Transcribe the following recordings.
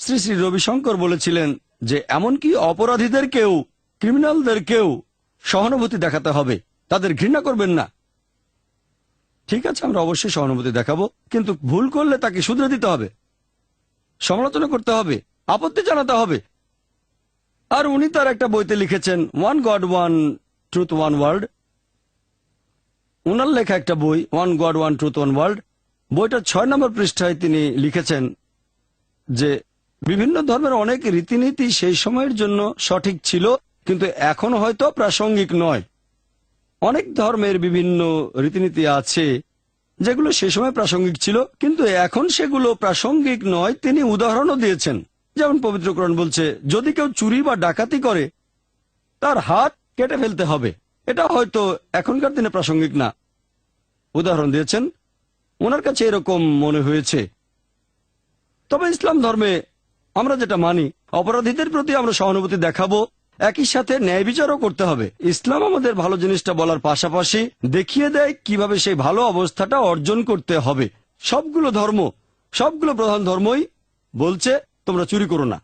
শ্রী শ্রী রবিশঙ্কর বলেছিলেন যে, এমনকি অপরাধীদেরকেও, ক্রিমিনালদেরকেও সহানুভূতি দেখাতে হবে। তাদের ঘৃণা করবেন না। ঠিক আছে, আমরা অবশ্যই সহানুভূতি দেখাবো, কিন্তু ভুল করলে তাকে শুধরে দিতে হবে। সমালোচনা করতে হবে, আপত্তি জানাতে হবে। আর উনি তার একটা বইতে লিখেছেন, one god, one truth, one world. উনার লেখা একটা বই, one god, one truth, one world. বইটার ছয় নম্বর পৃষ্ঠায় তিনি লিখেছেন যে বিভিন্ন ধর্মের অনেক রীতিনীতি সেই সময়ের জন্য সঠিক ছিল, কিন্তু এখন হয়তো প্রাসঙ্গিক নয়। অনেক ধর্মের বিভিন্ন রীতিনীতি আছে যেগুলো সে সময় প্রাসঙ্গিক ছিল, কিন্তু এখন সেগুলো প্রাসঙ্গিক নয় তিনি উদাহরণও দিয়েছেন। যেমন পবিত্রকরণ বলছে, যদি কেউ চুরি বা ডাকাতি করে, তার হাত কেটে ফেলতে হবে। এটা হয়তো এখনকার দিনে প্রাসঙ্গিক না। উদাহরণ দিয়েছেন, ওনার কাছে এরকম মনে হয়েছে। তবে ইসলাম ধর্মে আমরা যেটা মানি, অপরাধীদের প্রতি আমরা সহানুভূতি দেখাবো, একই সাথে ন্যায় বিচারও করতে হবে। ইসলাম আমাদের ভালো জিনিসটা বলার পাশাপাশি দেখিয়ে দেয় কীভাবে সেই ভালো অবস্থাটা অর্জন করতে হবে। সবগুলো ধর্ম, সবগুলো প্রধান ধর্মই বলছে, তোমরা চুরি করো না।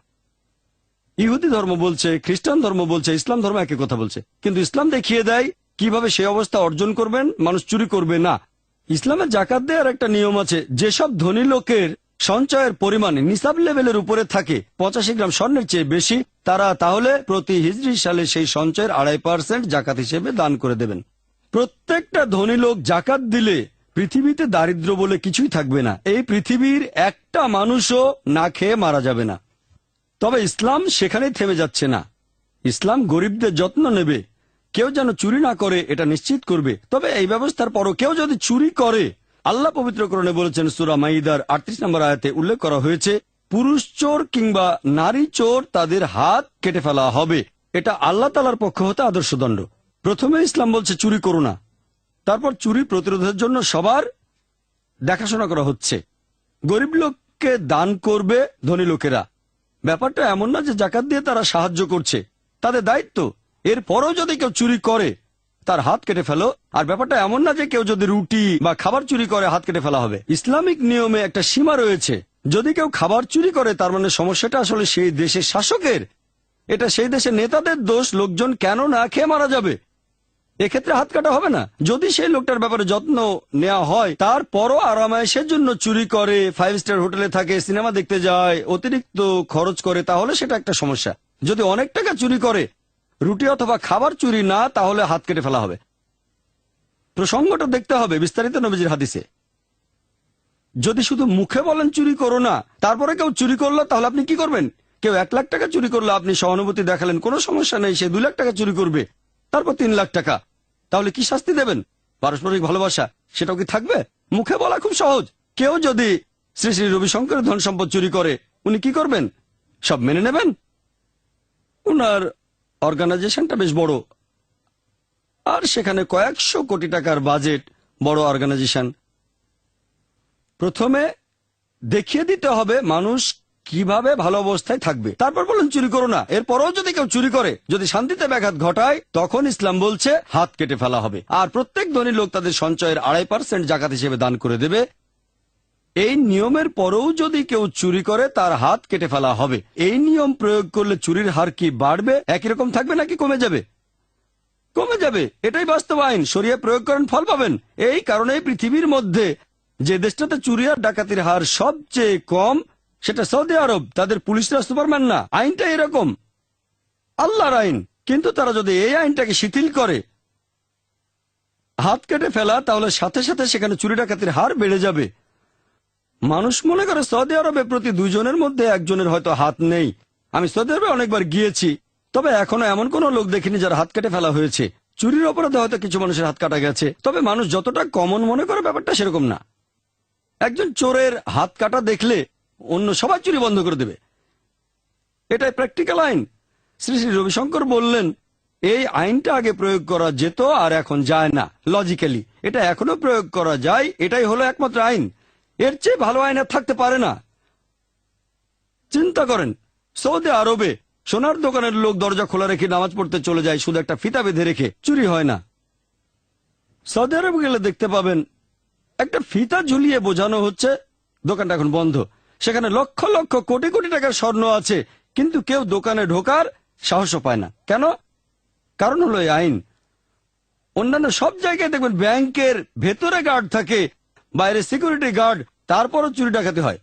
ইহুদি ধর্ম বলছে, খ্রিস্টান ধর্ম বলছে, ইসলাম ধর্ম একই কথা বলছে। কিন্তু ইসলাম দেখিয়ে দেয় কীভাবে সেই অবস্থা অর্জন করবেন, মানুষ চুরি করবে না। ইসলামের জাকাত দেওয়ার একটা নিয়ম আছে, যেসব ধনী লোকের সঞ্চয়ের পরিমাণ নিসাব লেভেলের উপরে থাকে। পঁচাশি গ্রাম স্বর্ণের চেয়ে বেশি। তারা তাহলে প্রতি হিজড়ি সালে সেই সঞ্চয়ের আড়াই পার্সেন্ট জাকাত হিসেবে দান করে দেবেন। প্রত্যেকটা ধনী লোক জাকাত দিলে পৃথিবীতে দারিদ্র বলে কিছুই থাকবে না। এই পৃথিবীর একটা মানুষও না খেয়ে মারা যাবে না। তবে ইসলাম সেখানেই থেমে যাচ্ছে না। ইসলাম গরিবদের যত্ন নেবে। কেউ যেন চুরি না করে, এটা নিশ্চিত করবে। তবে এই ব্যবস্থার পরও কেউ যদি চুরি করে আল্লাহ পবিত্রকরণে বলেছেন সুরা মাইদার আটত্রিশ নম্বর আয়াতে উল্লেখ করা হয়েছে, পুরুষ চোর কিংবা নারী চোর তাদের হাত কেটে ফেলা হবে। এটা আল্লাহ তালার পক্ষ হতে আদর্শদণ্ড। প্রথমে ইসলাম বলছে, চুরি করো না। তারপর চুরি প্রতিরোধের জন্য সবার দেখাশোনা করা হচ্ছে। গরিব লোককে দান করবে ধনী লোকেরা। ব্যাপারটা এমন না যে জাকাত দিয়ে তারা সাহায্য করছে। তাদের দায়িত্ব। এরপরও যদি কেউ চুরি করে তার হাত কেটে ফেলো। আর ব্যাপারটা এমন না যে কেউ যদি রুটি বা খাবার চুরি করে, হাত কেটে ফেলা হবে। ইসলামিক নিয়মে একটা সীমা রয়েছে। যদি কেউ খাবার চুরি করে, তার মানে সমস্যাটা আসলে সেই দেশের শাসকের। এটা সেই দেশের নেতাদের দোষ, লোকজন কেন না খেয়ে মারা যাবে? এক্ষেত্রে হাত কাটা হবে না। যদি সেই লোকটার ব্যাপারে যত্ন নেওয়া হয় তারপরও আরামায়েশের জন্য চুরি করে ফাইভ স্টার হোটেলে থাকে, সিনেমা দেখতে যায়, অতিরিক্ত খরচ করে, তাহলে সেটা একটা সমস্যা। যদি অনেক টাকা চুরি করে রুটি অথবা খাবার চুরি না, তাহলে হাত কেটে ফেলা হবে। প্রসঙ্গটা দেখতে হবে বিস্তারিত নবীজির হাদিসে। যদি শুধু মুখে বলেন চুরি করো না, তারপরে কেউ চুরি করল, তাহলে আপনি কি করবেন? কেউ এক লাখ টাকা চুরি করল, আপনি সহানুভূতি দেখালেন, কোনো সমস্যা নেই, সে দুই লাখ টাকা চুরি করবে, তারপর তিন লাখ টাকা। তাহলে কি শাস্তি দেবেন? পারস্পরিক ভালোবাসা, সেটাও কি থাকবে? মুখে বলা খুব সহজ। কেউ যদি শ্রী শ্রী রবিশঙ্করের ধন সম্পদ চুরি করে, উনি কি করবেন? সব মেনে নেবেন? উনার অর্গানাইজেশনটা বেশ বড়। আর সেখানে কয়েকশো কোটি টাকার বাজেট বড় অর্গানাইজেশন প্রথমে দেখিয়ে দিতে হবে মানুষ কীভাবে ভালো অবস্থায় থাকবে। তারপর বলুন, চুরি করো না। এরপরও যদি কেউ চুরি করে, যদি শান্তিতে ব্যাঘাত ঘটায়, তখন ইসলাম বলছে, হাত কেটে ফেলা হবে। আর প্রত্যেক ধনী লোক তাদের সঞ্চয়ের আড়াই পার্সেন্ট জাকাত হিসেবে দান করে দেবে। এই নিয়মের পরেও যদি কেউ চুরি করে, তার হাত কেটে ফেলা হবে। এই নিয়ম প্রয়োগ করলে চুরির হার কি বাড়বে? একই রকম থাকবে নাকি কমে যাবে? কমে যাবে। এটাই বাস্তব আইন। সরিয়ে প্রয়োগ করেন, ফল পাবেন। এই কারণে পৃথিবীর মধ্যে যে দেশটাতে চুরি আর ডাকাতির হার সবচেয়ে কম, সেটা সৌদি আরব। তাদের পুলিশরা সুপারম্যান না। আইনটা এরকম। আল্লাহর আইন। কিন্তু তারা যদি এই আইনটাকে শিথিল করে, হাত কেটে ফেলা, তাহলে সাথে সাথে সেখানে চুরি ডাকাতির হার বেড়ে যাবে। মানুষ মনে করে সৌদি আরবে প্রতি দুজনের মধ্যে একজনের হয়তো হাত নেই। আমি সৌদি আরবে অনেকবার গিয়েছি, তবে এখনও এমন কোন লোক দেখিনি যার হাত কেটে ফেলা হয়েছে। চুরির অপরাধে হয়তো কিছু মানুষের হাত কাটা গেছে, তবে মানুষ যতটা কমন মনে করে ব্যাপারটা সেরকম না। একজন চোরের হাত কাটা দেখলে অন্য সবাই চুরি বন্ধ করে দেবে। এটাই প্র্যাকটিক্যাল আইন। শ্রী শ্রী রবিশঙ্কর বললেন, এই আইনটা আগে প্রয়োগ করা যেত আর এখন যায় না লজিক্যালি এটা এখনও প্রয়োগ করা যায়, এটাই হলো একমাত্র আইন। এর চেয়ে ভালো আইন থাকতে পারে না। চিন্তা করেন, সৌদি আরবে সোনার দোকানের লোক দরজা খোলা রেখে নামাজ পড়তে চলে যায়, শুধু একটা ফিতা বেঁধে রেখে, চুরি হয় না। সৌদি আরবে গেলে দেখতে পাবেন, একটা ফিতা ঝুলিয়ে বোঝানো হচ্ছে, দোকানটা এখন বন্ধ। সেখানে লক্ষ লক্ষ কোটি কোটি টাকার স্বর্ণ আছে, কিন্তু কেউ দোকানে ঢোকার সাহসও পায় না। কেন? কারণ হলো এই আইন। অন্যান্য সব জায়গায় দেখবেন ব্যাংকের ভেতরে গার্ড থাকে বাইরে সিকিউরিটি গার্ড, তারপরও চুরি ডাকাতি হয়।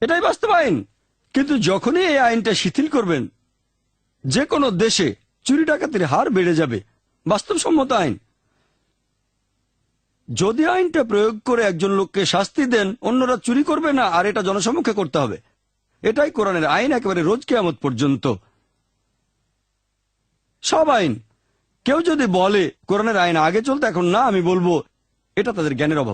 এটাই বাস্তব আইন কিন্তু যখনই এই আইনটা শিথিল করবেন যে কোনো দেশে চুরি ডাকাতির হার বেড়ে যাবে। বাস্তবসম্মত আইন। যদি আইনটা প্রয়োগ করে একজন লোককে শাস্তি দেন, অন্যরা চুরি করবে না, আর এটা জনসম্মুখে করতে হবে। এটাই কোরআনের আইন, একেবারে রোজ কেয়ামত পর্যন্ত। সব আইন। কেউ যদি বলে, কোরআনের আইন আগে চলতে, এখন না, আমি বলব, এটা তাদের জ্ঞানের অভাব।